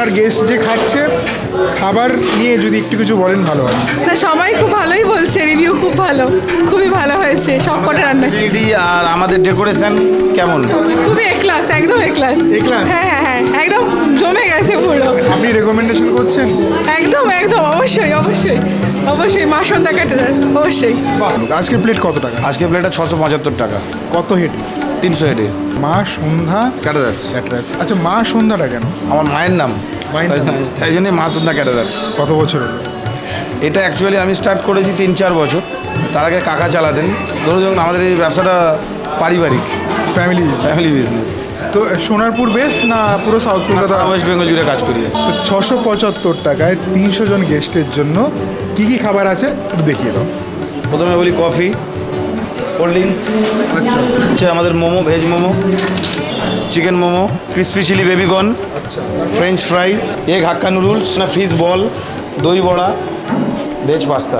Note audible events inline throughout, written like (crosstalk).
ওনার guest যে খাচ্ছে খাবার নিয়ে যদি একটু কিছু বলেন ভালো হয়। না সবাই খুব ভালোই বলছে রিভিউ খুব ভালো খুবই ভালো হয়েছে সব কটা রান্না। আর আমাদের ডেকোরেশন কেমন? খুবই এ ক্লাস একদম এ ক্লাস? হ্যাঁ হ্যাঁ হ্যাঁ একদম জমে গেছে পুরো। আপনি রেকমেন্ডেশন করছেন? একদম একদম অবশ্যই অবশ্যই অবশ্যই মা সন্ধ্যা ক্যাটারার অবশ্যই। আজকে প্লেট কত টাকা? আজকে প্লেটটা ছশো পঁচাত্তর টাকা। কত হেড তিনশো হেডে মা সন্ধ্যা ক্যাটারার্স ক্যাটারাস আচ্ছা মা সন্ধ্যাটা কেন? আমার মায়ের নাম। তাই-? জন্যই মা সন্ধ্যা ক্যাটারার্স কত বছর হলো? এটা অ্যাকচুয়ালি আমি স্টার্ট করেছি তিন চার বছর। তার আগে কাকা চালাতেন। ধরুন যখন আমাদের এই ব্যবসাটা পারিবারিক। ফ্যামিলি ফ্যামিলি বিজনেস তো সোনারপুর বেস না পুরো সাউথ কলকাতা ওয়েস্ট বেঙ্গল জুড়ে কাজ করি। তো ছশো পঁচাত্তর টাকায় তিনশো জন গেস্টের জন্য কি কি খাবার আছে? একটু দেখিয়ে দাও। প্রথমে বলি কফি কোল্ড ড্রিঙ্কস। আচ্ছা। হচ্ছে আমাদের momo veg momo chicken momo crispy chilli baby corn আচ্ছা। French fry egg hakka noodles না ফিশ বল দই বড়া ভেজ পাস্তা।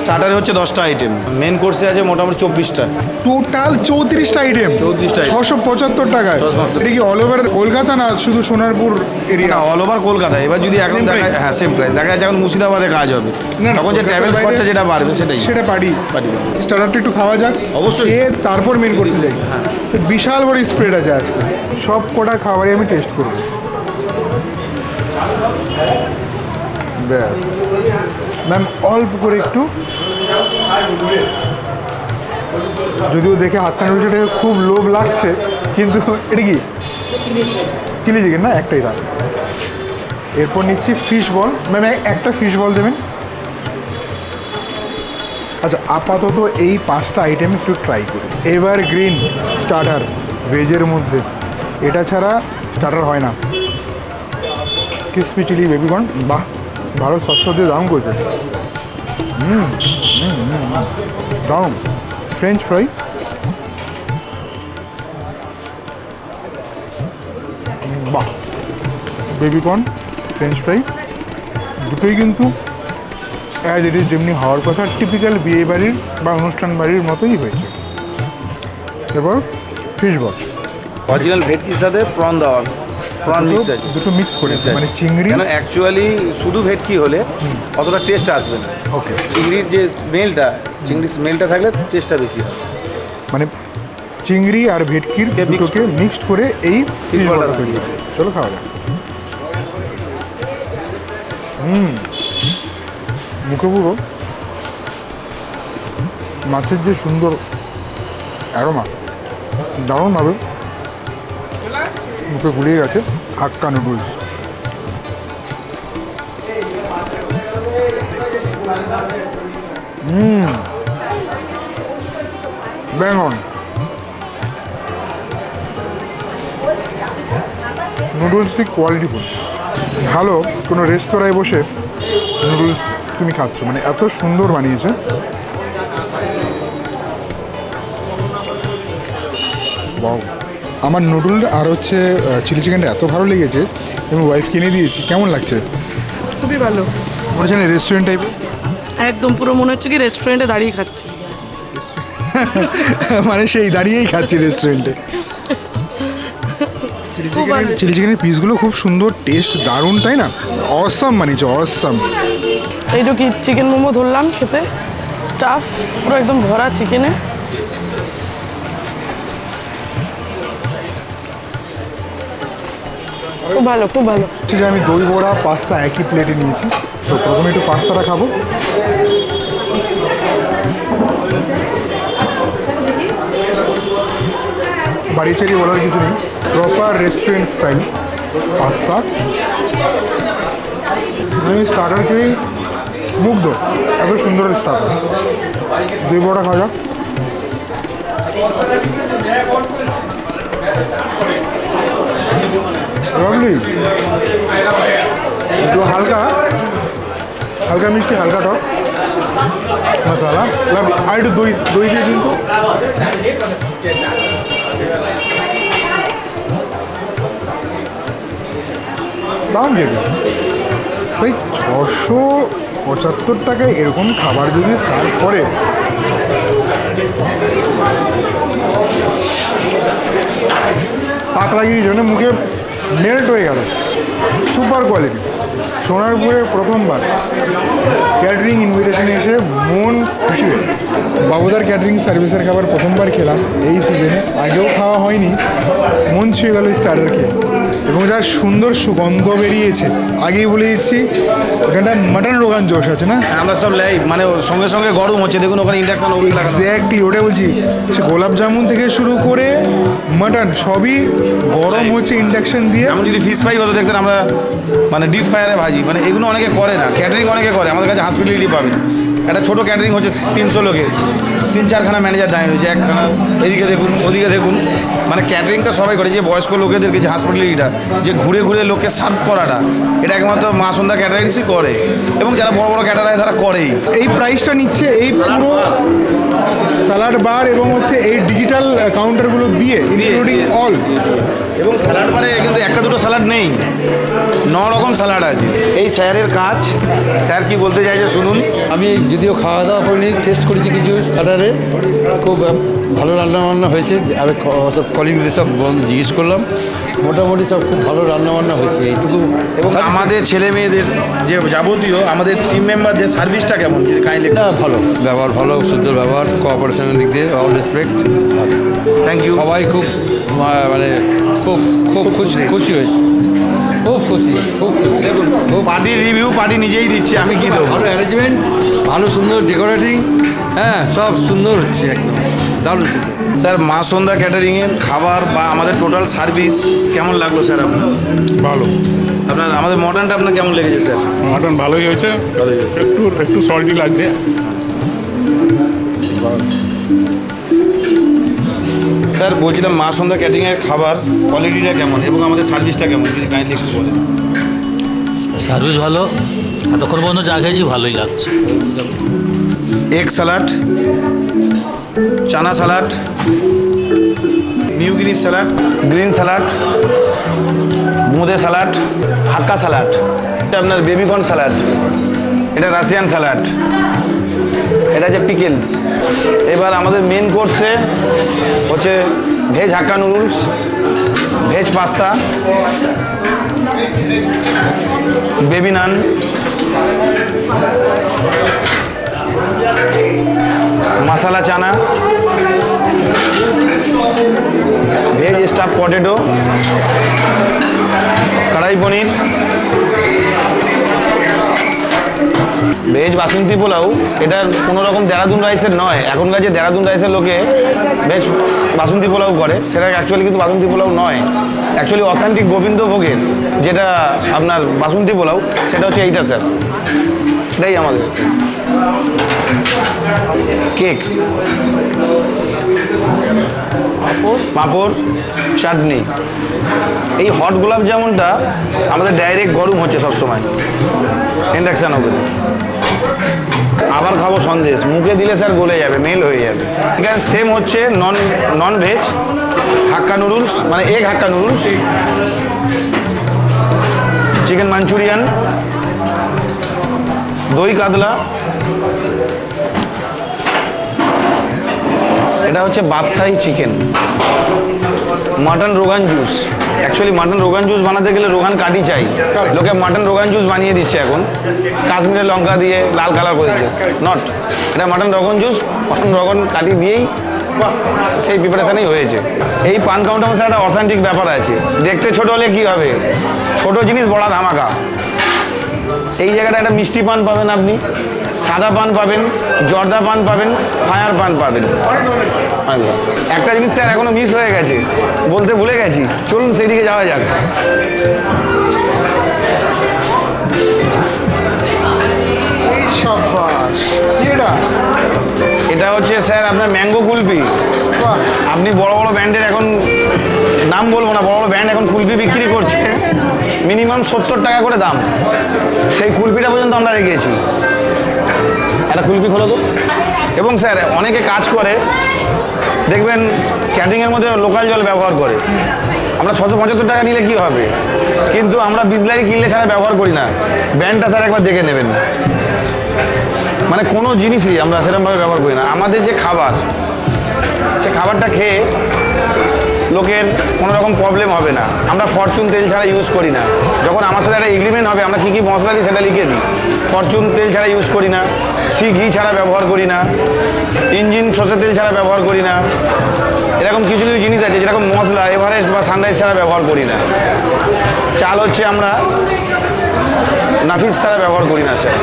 স্টার্টারে হচ্ছে দশটা আইটেম মেন কোর্সে আছে মোটামুটি চব্বিশটা। টোটাল চৌত্রিশটা আইটেম 34টা item। ছশো পঁচাত্তর টাকায়। 675 এটা কি অল ওভার কলকাতা না শুধু Sonarpur area all over Kolkata. এবার যদি এখন দেখা হ্যাঁ সেম প্রাইস দেখা যাচ্ছে এখন মুর্শিদাবাদে কাজ হবে। তখন যে ট্রাভেলস খরচা যেটা বাড়বে সেটাই। সেটা পারি পারি স্টার্টারটা একটু খাওয়া যাক। অবশ্যই। তারপর মেন কোর্সে যাই। তো বিশাল বড় স্প্রেড আছে আজকে। সব কটা খাবারই আমি টেস্ট করব। ব্যাস। ম্যাম, অল্প করে একটু। যদিও দেখে হাতটা নুডলসটাকে খুব লোভ লাগছে, কিন্তু এটা কি? চিলি চিকেন না, একটাই দাম। এরপর নিচ্ছি ফিশ বল ম্যাম একটা ফিশ বল দেবেন? আচ্ছা আপাতত এই পাঁচটা আইটেম একটু ট্রাই করি। এবার গ্রিন স্টার্টার ভেজের মধ্যে। এটা ছাড়া স্টার্টার হয় না। ক্রিসপি চিলি বেবিকর্ন বাহ। ভালো সস্তা দিয়ে দাম করছে। হুম। দারুণ। ফ্রেঞ্চ ফ্রাই বাহ। বেবিকর্ন ফ্রেঞ্চ ফ্রাই দুটোই কিন্তু অ্যাজ ইট ইজ যেমনি হওয়ার কথা টিপিক্যাল বিয়ে বাড়ির বা অনুষ্ঠান বাড়ির মতোই হয়েছে। এরপর ফিশ বল অরিজিনাল ভেটকির সাথে? প্রন দেওয়া প্রন মিক্স আছে। দুটো মিক্স করে মানে চিংড়ি কেন অ্যাকচুয়ালি শুধু ভেটকি হলে অতটা টেস্ট আসবে না। ওকে চিংড়ির যে স্মেলটা চিংড়ির স্মেলটা থাকলে টেস্টটা বেশি হয়। মানে চিংড়ি আর ভেটকির দুটোকে মিক্সড করে এই ফিশ তৈরি তৈরি হয়েছে। চলো খাওয়া যাক। হুম। মুখে পুরো। মাছের যে সুন্দর অ্যারোমা দারুণভাবে মুখে গুলিয়ে গেছে, হাক্কা নুডলস। হুম। ব্যাং অন নুডলসটি কোয়ালিটিফুল ভালো, কোনো রেস্তোরাঁয় বসে নুডলস তুমি খাচ্ছ মানে এত সুন্দর বানিয়েছে। Wow. আমার নুডল আর হচ্ছে চিলি চিকেনটা এত ভালো লেগেছে আমি ওয়াইফ কিনে দিয়েছি। কেমন লাগছে? খুবই ভালো। মনে হচ্ছে না রেস্টুরেন্ট টাইপের একদম পুরো মনে হচ্ছে কি রেস্টুরেন্টে দাঁড়িয়ে খাচ্ছি। (laughs) মানে সেই দাঁড়িয়েই খাচ্ছি রেস্টুরেন্টে চিলি চিকেনের পিসগুলো খুব সুন্দর টেস্ট দারুণ তাই না? অসাম বানিয়েছে অসাম এই তো কি চিকেন মোমো ধরলাম খেতে স্টাফ পুরো একদম ভরা চিকেনে খুব ভালো খুব ভালো। যে আমি দই বড়া, পাস্তা একই প্লেটে নিয়েছি। তো প্রথমে একটু পাস্তাটা খাব। বাড়ি চারি বলার কিছু নেই। Proper restaurant style pasta. আমি স্টার্টার খেয়েই মুগ্ধ। এত সুন্দর স্টার্টার দই বড়া খাওয়া যাক। লাভলি একটু হালকা হালকা মিষ্টি, হালকা টক মশালা। আর একটু দই দই দিয়ে দিন তো। দাম যেতে ভাই ছশো পঁচাত্তর টাকায় এরকম খাবার যদি সার্ভ করে। পাক লাগিয়ে জন্য মুখে মেল্ট হয়ে গেল। Super quality. সোনারপুরে প্রথমবার ক্যাটারিং ইনভিটেশনে এসে মন খুশি হয়ে বাবুদার ক্যাটারিং সার্ভিসের খাবার প্রথমবার খেলাম এই সিজনে আগেও খাওয়া হয়নি, মন ছুঁয়ে গেল স্টার্টার খেয়ে। এবং যা সুন্দর সুগন্ধ বেরিয়েছে। আগেই বলে দিচ্ছি ওখানটা মাটন রোগান জোশ আছে না? আমরা সব লাই মানে সঙ্গে সঙ্গে গরম হচ্ছে। দেখুন ওখানে ইন্ডাকশন এক্স্যাক্টলি ওটা বলছি। সে গোলাপ জামুন থেকে শুরু করে মাটন সবই গরম হচ্ছে ইন্ডাকশন দিয়ে। যেমন যদি ফিশ ফ্রাই হতো দেখতেন আমরা মানে ডিপ ফায়ারে ভাজি। মানে এগুলো অনেকে করে না ক্যাটারিং অনেকে করে। আমাদের কাছে হসপিটালিটি পাবেন। একটা ছোটো ক্যাটারিং হচ্ছে তিনশো লোকের। তিন চারখানা ম্যানেজার দাঁড়িয়ে রয়েছে একখানা এদিকে দেখুন ওদিকে দেখুন। মানে ক্যাটারিংটা সবাই করে যে বয়স্ক লোকেদেরকে যে হসপিটালিটিটা যে ঘুরে ঘুরে লোককে সার্ভ করাটা এটা একমাত্র মা সন্ধ্যা ক্যাটারিংসই করে। এবং যারা বড় বড় ক্যাটারায় তারা করেই। এই প্রাইসটা নিচ্ছে এই পুরো স্যালাড বার এবং হচ্ছে এই ডিজিটাল কাউন্টারগুলো দিয়ে ইনক্লুডিং অল এবং স্যালাড বারে কিন্তু একটা দুটো স্যালাড নেই। ন রকম স্যালাড আছে। এই স্যারের কাজ স্যার কি বলতে চাইছে শুনুন। আমি যদিও খাওয়া দাওয়া করিনি টেস্ট করেছি কিছু স্টার্টারে খুব ভালো রান্না বান্না হয়েছে। আমি ক- সব কলিগদের সব জিজ্ঞেস করলাম। মোটামুটি সব খুব ভালো রান্না বান্না হয়েছে এইটুকু এবং আমাদের ছেলে মেয়েদের যে যাবতীয় আমাদের টিম মেম্বারদের সার্ভিসটা কেমন যদি কাইন্ডলি না ভালো। ব্যবহার ভালো শুদ্ধ ব্যবহার কোঅপারেশনের দিক দিয়ে অল রেসপেক্ট থ্যাংক ইউ সবাই খুব মানে খুব খুব খুশি। খুশি হয়েছে। খুব খুশি খুব খুশি। খুব পার্টির রিভিউ পার্টি নিজেই দিচ্ছে আমি কি দেবো? ভালো অ্যারেঞ্জমেন্ট ভালো সুন্দর ডেকোরেটিং হ্যাঁ সব সুন্দর হচ্ছে একদম। দারুণ সুন্দর। স্যার মা সন্ধ্যা ক্যাটারিংয়ের খাবার বা আমাদের টোটাল সার্ভিস কেমন লাগল স্যার আপনার? ভালো। আপনার আমাদের মডার্নটা আপনার কেমন লেগেছে স্যার? মটন ভালোই হয়েছে। একটু একটু সল্টি লাগছে। স্যার বলছিলাম মা সন্ধ্যা ক্যাটারিংয়ের খাবার কোয়ালিটিটা কেমন এবং আমাদের সার্ভিসটা কেমন যদি কাইন্ডলি একটু বলেন। সার্ভিস ভালো। এতক্ষণ পর্যন্ত যা খেয়েছি ভালোই লাগছে। এগ স্যালাড চানা স্যালাড মিউগিনি স্যালাড গ্রিন স্যালাড মুদে স্যালাড হাক্কা স্যালাড এটা আপনার বেবিকর্ন স্যালাড এটা রাশিয়ান স্যালাড এটা হচ্ছে পিকেলস এবার আমাদের মেন কোর্সে হচ্ছে veg hakka noodles veg pasta baby naan masala chana veg stuff potato kadai paneer veg বাসন্তী পোলাও, এটা কোনো রকম দেরাদুন রাইসের নয়। এখনকার যে দেরাদুন রাইসের লোকে ভেজ বাসন্তী পোলাও করে, সেটা অ্যাকচুয়ালি কিন্তু বাসন্তী পোলাও নয়। অ্যাকচুয়ালি অথেন্টিক গোবিন্দভোগের যেটা আপনার বাসন্তী পোলাও, সেটা হচ্ছে এইটা স্যার এটাই আমাদের। কেক। পাঁপড়। চাটনি। এই হট গোলাপ জামুনটা আমাদের ডাইরেক্ট গরম হচ্ছে সবসময়। ইন্ডাকশান ওভেনে আবার খাব সন্দেশ। মুখে দিলে স্যার গলে যাবে মেল হয়ে যাবে। এখানে সেম হচ্ছে non non veg hakka noodles মানে egg hakka noodles chicken Manchurian দই কাতলা। এটা হচ্ছে বাদশাহী chicken mutton rogan josh actually mutton rogan josh বানাতে গেলে রোগান কাটি চাই। লোকে মাটন রোগান জুস বানিয়ে দিচ্ছে এখন। কাশ্মীরের লঙ্কা দিয়ে লাল কালার করে দিচ্ছে। নট এটা mutton rogan juice mutton rogan কাটি দিয়েই সেই প্রিপারেশনেই হয়েছে। এই পান কাউন্টার একটা অথেন্টিক ব্যাপার আছে। দেখতে ছোট হলে কি হবে? ছোট জিনিস বড়া ধামাকা। এই জায়গাটা একটা মিষ্টি পান পাবেন আপনি সাদা পান পাবেন জর্দা পান পাবেন ফায়ার পান পাবেন। আচ্ছা। একটা জিনিস স্যার এখনও মিস হয়ে গেছে বলতে ভুলে গেছি চলুন সেই দিকে যাওয়া যাক। এটা? হচ্ছে স্যার আপনার ম্যাঙ্গো কুলপি। আপনি বড় বড় ব্র্যান্ডের এখন নাম বলব না বড় বড় ব্র্যান্ড এখন কুলপি বিক্রি করছে। মিনিমাম সত্তর টাকা করে দাম। সেই কুলপিটা পর্যন্ত আমরা রেখেছি। একটা কুলপি খোলো তো। এবং স্যার, অনেকে কাজ করে, দেখবেন ক্যাটারিংয়ের মধ্যে লোকাল জল ব্যবহার করে। আমরা ছশো পঁচাত্তর টাকা নিলে কি হবে? কিন্তু আমরা বিসলারি কিনলে ছাড়া ব্যবহার করি না। ব্র্যান্ডটা স্যার একবার দেখে নেবেন। মানে কোনো জিনিসই আমরা সেরকমভাবে ব্যবহার করি না। আমাদের যে খাবার, সে খাবারটা খেয়ে লোকের কোনো রকম প্রবলেম হবে না। আমরা ফরচুন তেল ছাড়া ইউজ করি না। যখন আমার সাথে একটা এগ্রিমেন্ট হবে, আমরা কী কী মশলা দিই সেটা লিখে দিই। ফরচুন তেল ছাড়া ইউজ করি না। সি ঘি ছাড়া ব্যবহার করি না। ইঞ্জিন সর্ষের তেল ছাড়া ব্যবহার করি না। এরকম কিছু কিছু জিনিস আছে, যেরকম মশলা, এভারেস্ট বা সানরাইজ ছাড়া ব্যবহার করি না। চাল হচ্ছে আমরা নাফিস ছাড়া ব্যবহার করি না স্যার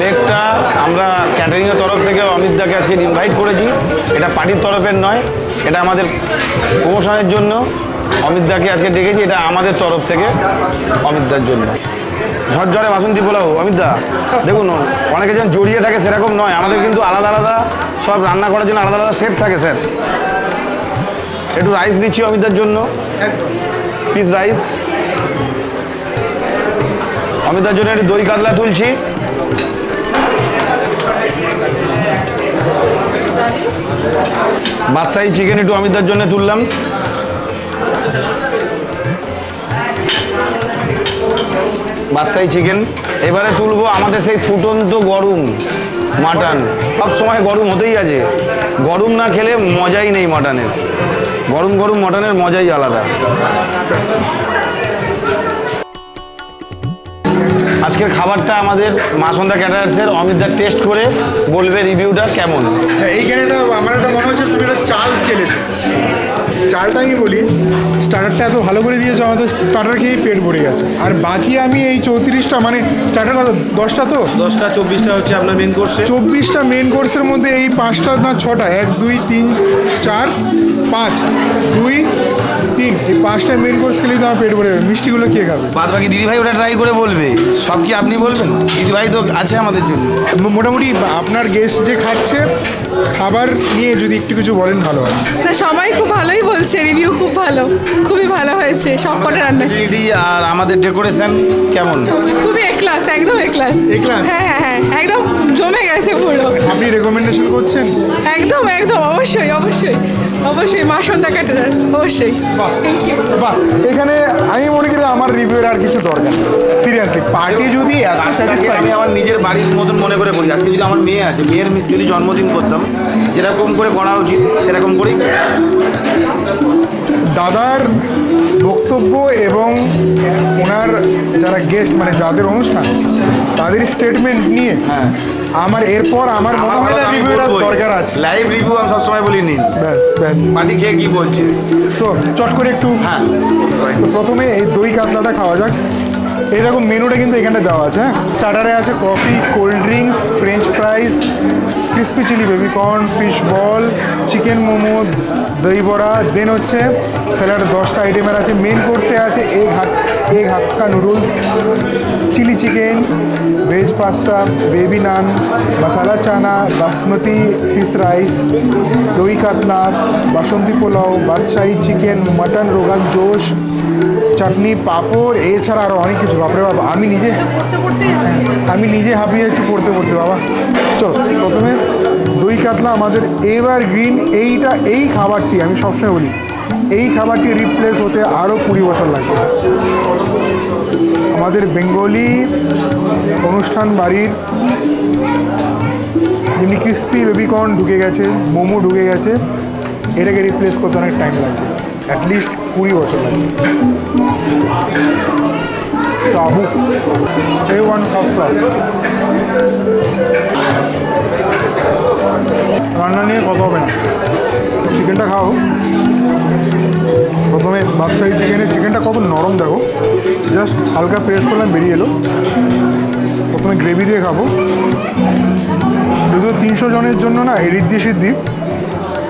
লেকটা আমরা ক্যাটারিংয়ের তরফ থেকে অমিত দাকে আজকে ইনভাইট করেছি। এটা পার্টির তরফের নয়, এটা আমাদের প্রমোশনের জন্য। অমিত দাকে আজকে ডেকেছি, এটা আমাদের তরফ থেকে অমিত দার জন্য। ঝরঝরে বাসন্তী পোলাও, অমিত দা, দেখুন, অনেকে যেন জড়িয়ে থাকে সেরকম নয়। আমাদের কিন্তু আলাদা আলাদা সব রান্না করার জন্য আলাদা আলাদা শেপ থাকে স্যার একটু রাইস নিচ্ছি অমিতদার জন্য। পিস রাইস অমিতার জন্য একটু দই কাতলা তুলছি। বাদশাহী চিকেন একটু অমিতার জন্য তুললাম। বাদশাহী চিকেন এবারে তুলবো আমাদের সেই ফুটন্ত গরম মাটন। সব সময় গরম হতেই আছে। গরম না খেলে মজাই নেই মাটনের। গরম গরম মাটনের মজাই আলাদা। আজকের খাবারটা আমাদের মা সন্ধ্যা ক্যাটারার্সের অমিতদার টেস্ট করে বলবে রিভিউটা কেমন? এইখানে একটা আমার একটা মনে হচ্ছে তুমি একটা চাল চেলেছো। চালটা আমি বলি স্টার্টারটা এত ভালো করে দিয়েছ আমাদের স্টার্টার খেয়েই পেট ভরে গেছে। আর বাকি আমি এই চৌত্রিশটা মানে স্টার্টার কত দশটা তো? দশটা চব্বিশটা হচ্ছে আপনার মেন কোর্সে চব্বিশটা মেন কোর্সের মধ্যে এই পাঁচটা না ছটা এক দুই তিন চার পাঁচ দুই তিন এই পাঁচটা মেন কোর্স খেলেই তো আমার পেট ভরে যাবে। মিষ্টিগুলো কে খাবে? বাদ বাকি দিদিভাই ওটা ট্রাই করে বলবে। সব কি আপনি বলবেন? দিদিভাই তো আছে আমাদের জন্য। মোটামুটি আপনার গেস্ট যে খাচ্ছে খাবার নিয়ে যদি একটু কিছু বলেন ভালো হয়। না সবাই খুব ভালোই বলছে রিভিউ খুব ভালো। খুবই ভালো হয়েছে সব কটা রান্না আর আমাদের ডেকোরেশন কেমন? খুবই ক্লাস একদম এ ক্লাস A class? হ্যাঁ হ্যাঁ হ্যাঁ একদম জমে গেছে পুরো আপনি রেকমেন্ডেশন করছেন একদম একদম অবশ্যই অবশ্যই অবশ্যই মা সন্ধ্যা ক্যাটারার অবশ্যই বাহ। থ্যাংক ইউ বাহ এখানে আমি মনে করি আমার রিভিউর আর কিছু দরকার সিরিয়াসলি পার্টি যদি আমি আমার নিজের বাড়ির মতন মনে করে করি আজকে যদি আমার মেয়ে আছে মেয়ের যদি জন্মদিন করতাম যেরকম করে করা উচিত সেরকম করেই দাদার বক্তব্য এবং ওনার যারা গেস্ট মানে যাদের অনুষ্ঠান তাদের স্টেটমেন্ট নিয়ে হ্যাঁ। আমার এরপর আমার মনে হয় না রিভিউর আর দরকার আছে। লাইভ রিভিউ আমি সবসময় বলি নিন ব্যাস ব্যাস। পার্টি খেয়ে কি বলছে? তো চট করে একটু হ্যাঁ। তো প্রথমে এই দই কাতলাটা খাওয়া যাক। এই দেখো মেনুটা কিন্তু এখানে দেওয়া আছে হ্যাঁ। স্টার্টারে আছে coffee cold drinks French fries crispy chilli baby corn fish ball chicken momo দই বড়া দেন হচ্ছে স্যালাড দশটা আইটেমের আছে। মেন কোর্সে আছে এগ হাক egg hakka noodles chilli chicken veg pasta baby naan masala chana basmati fish rice দই কাতলা, বাসন্তী পোলাও, বাদশাহী চিকেন মাটন রোগান জোশ চাটনি, পাঁপড়, এছাড়া আরও অনেক কিছু। বাপরে বাবা আমি নিজে আমি নিজে হাঁপিয়ে যাচ্ছি পড়তে পড়তে, বাবা। চলো, প্রথমে দই কাতলা আমাদের এবার গ্রিন এইটা, এই খাবারটি, আমি সবসময় বলি, এই খাবারটি রিপ্লেস হতে আরও কুড়ি বছর লাগবে। আমাদের বেঙ্গলি অনুষ্ঠান বাড়ির যেমনি ক্রিস্পি বেবিকর্ন ঢুকে গেছে, মোমো ঢুকে গেছে, এটাকে রিপ্লেস করতে অনেক টাইম লাগবে। অ্যাটলিস্ট কুড়ি বছর লাগবে সাবু এ ওয়ান ফার্স্ট ক্লাস রান্না নিয়ে কথা হবে না। চিকেনটা খাও। প্রথমে বাদশাহী চিকেনের চিকেনটা কত নরম দেখো। জাস্ট হালকা প্রেস করলাম, বেরিয়ে এলো। প্রথমে গ্রেভি দিয়ে খাব। যদিও তিনশো জনের জন্য না রিদ্ধি সিদ্ধি।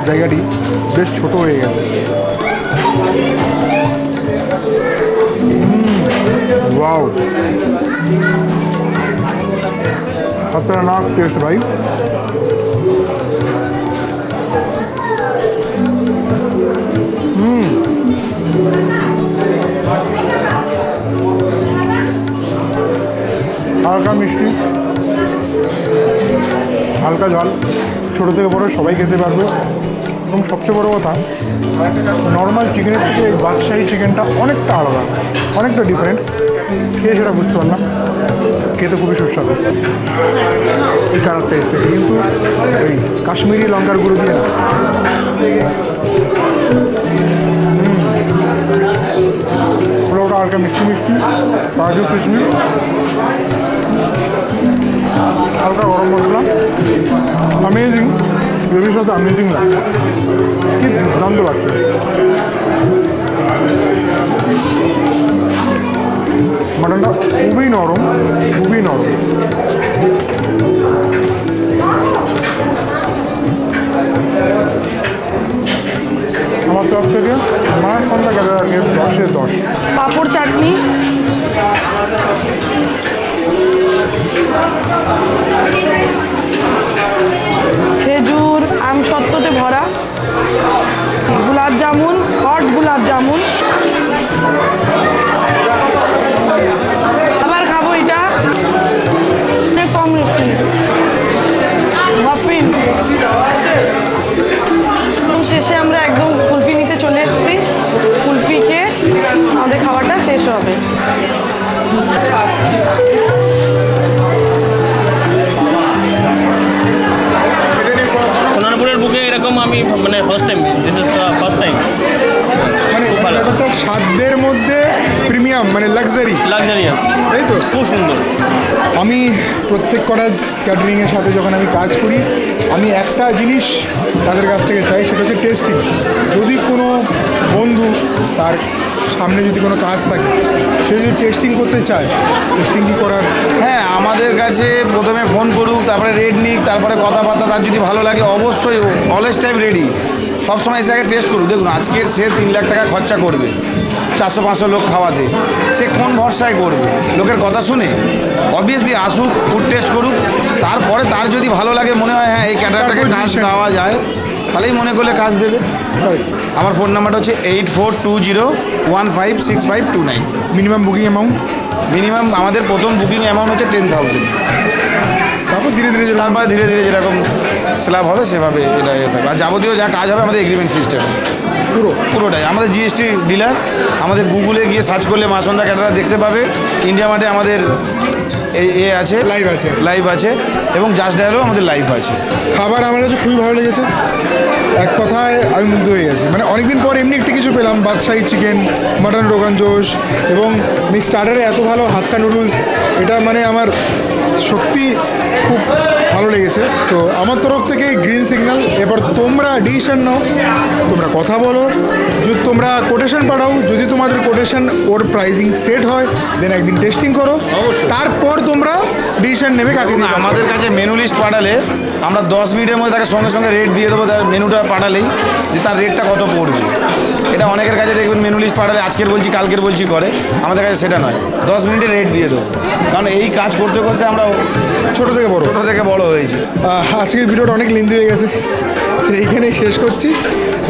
জায়গাটি বেশ ছোট হয়ে গেছে। ওয়াও খতরনাক টেস্ট ভাই হুম হালকা মিষ্টি হালকা জল ছোটো থেকে বড় সবাই খেতে পারবে। এবং সবচেয়ে বড় কথা নর্মাল চিকেনের থেকে এই বাদশাহী চিকেনটা অনেকটা আলাদা, অনেকটা ডিফারেন্ট খেয়ে সেটা বুঝতে পারলাম খেতে খুবই সুস্বাদু। এই কালারটা এসে কিন্তু ওই কাশ্মীরি লঙ্কার গুঁড়ো দিয়ে না। পোলাওটা হালকা মিষ্টি মিষ্টি কাজু কিশমিশ। হালকা গরম মশলা। অ্যামেজিং গ্রেভির সাথে অ্যামেজিং লাগছে কি দুর্দান্ত লাগছে মাটনটা খুবই নরম খুবই নরম। আমার তরফ থেকে মা সন্ধ্যা ক্যামেরাকে দশে দশ। পাঁপড় চাটনি। খেজুর। আম সত্ত্বতে ভরা গোলাপ জামুন হট গোলাপ জামুন আবার খাব এটা। অনেক কম মিষ্টি। মাফিন শেষে আমরা একদম কুলফি নিতে চলে এসেছি। কুলফি খেয়ে আমাদের খাবারটা শেষ হবে। আমি মানে first time this is first time মানে। ব্যাপারটা সাধ্যের মধ্যে প্রিমিয়াম মানে লাক্সারি লাক্সারিয়াস তাই তো? খুব সুন্দর। আমি প্রত্যেক কটা ক্যাটারিংয়ের সাথে যখন আমি কাজ করি আমি একটা জিনিস তাদের কাছ থেকে চাই সেটা হচ্ছে টেস্টিং যদি কোনো বন্ধু তার সামনে যদি কোনো কাজ থাকে সে যদি টেস্টিং করতে চায় টেস্টিং কি করার? হ্যাঁ আমাদের কাছে প্রথমে ফোন করুক তারপরে রেড নিক তারপরে কথাবার্তা তার যদি ভালো লাগে অবশ্যই অলওয়েজ টাইম রেডি সবসময় এসে আগে টেস্ট করুক। দেখুন আজকের সে তিন লাখ টাকা খরচা করবে চারশো পাঁচশো লোক খাওয়াতে। সে কোন ভরসায় করবে? লোকের কথা শুনে অবভিয়াসলি আসুক ফুড টেস্ট করুক তারপরে তার যদি ভালো লাগে মনে হয় হ্যাঁ এই ক্যাটারটাকে কাজ। দেওয়া যায় তাহলেই মনে করলে কাজ দেবে। আমার ফোন নাম্বারটা হচ্ছে eight four two zero one five six five two nine minimum booking amount minimum আমাদের প্রথম বুকিং অ্যামাউন্ট হচ্ছে টেন থাউজেন্ড তারপর ধীরে ধীরে তারপরে ধীরে ধীরে যেরকম স্ল্যাব হবে সেভাবে এটা ইয়ে থাকবে। আর যাবতীয় যা কাজ হবে আমাদের এগ্রিমেন্ট সিস্টেম পুরো পুরোটাই। আমাদের জিএসটি ডিলার আমাদের গুগলে গিয়ে সার্চ করলে মা সন্ধ্যা ক্যাটারা দেখতে পাবে। ইন্ডিয়া মার্টে আমাদের এই এ আছে। লাইভ আছে। লাইভ আছে। এবং জাস্ট ডায়ালও আমাদের লাইভ আছে। খাবার আমার কাছে খুবই ভালো লেগেছে। এক কথায় আমি মুগ্ধ হয়ে গেছি। মানে অনেকদিন পর এমনি একটু কিছু পেলাম। বাদশাহী চিকেন মাটন রোগান জোশ এবং স্টার্টারে এত ভালো হাক্কা নুডলস এটা মানে আমার সত্যি খুব ভালো লেগেছে। তো আমার তরফ থেকে গ্রিন সিগন্যাল এবার তোমরা ডিসিশন নাও। তোমরা কথা বলো। যদি তোমরা কোটেশন পাঠাও যদি তোমাদের কোটেশন ওর প্রাইজিং সেট হয় দেন একদিন টেস্টিং করো। তারপর তোমরা ডিসিশন নেবে কাকে করবে। আমাদের কাছে মেনু লিস্ট পাঠালে আমরা দশ মিনিটের মধ্যে তাকে সঙ্গে সঙ্গে রেট দিয়ে দেবো। তার মেনুটা পাঠালেই যে তার রেটটা কত পড়বে। এটা অনেকের কাছে দেখবেন মেনু লিস্ট পাঠালে আজকের বলছি কালকের বলছি করে। আমাদের কাছে সেটা নয়। দশ মিনিটে রেট দিয়ে দেবো। কারণ এই কাজ করতে করতে আমরা ছোটো থেকে বড়। ছোটো থেকে বড় হয়েছি। আজকের ভিডিওটা অনেক লেন্দি হয়ে গেছে। এইখানেই শেষ করছি।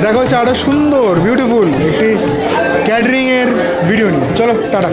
দেখা হচ্ছে আরও সুন্দর বিউটিফুল একটি ক্যাটারিংয়ের ভিডিও নিয়ে। চলো টাটা।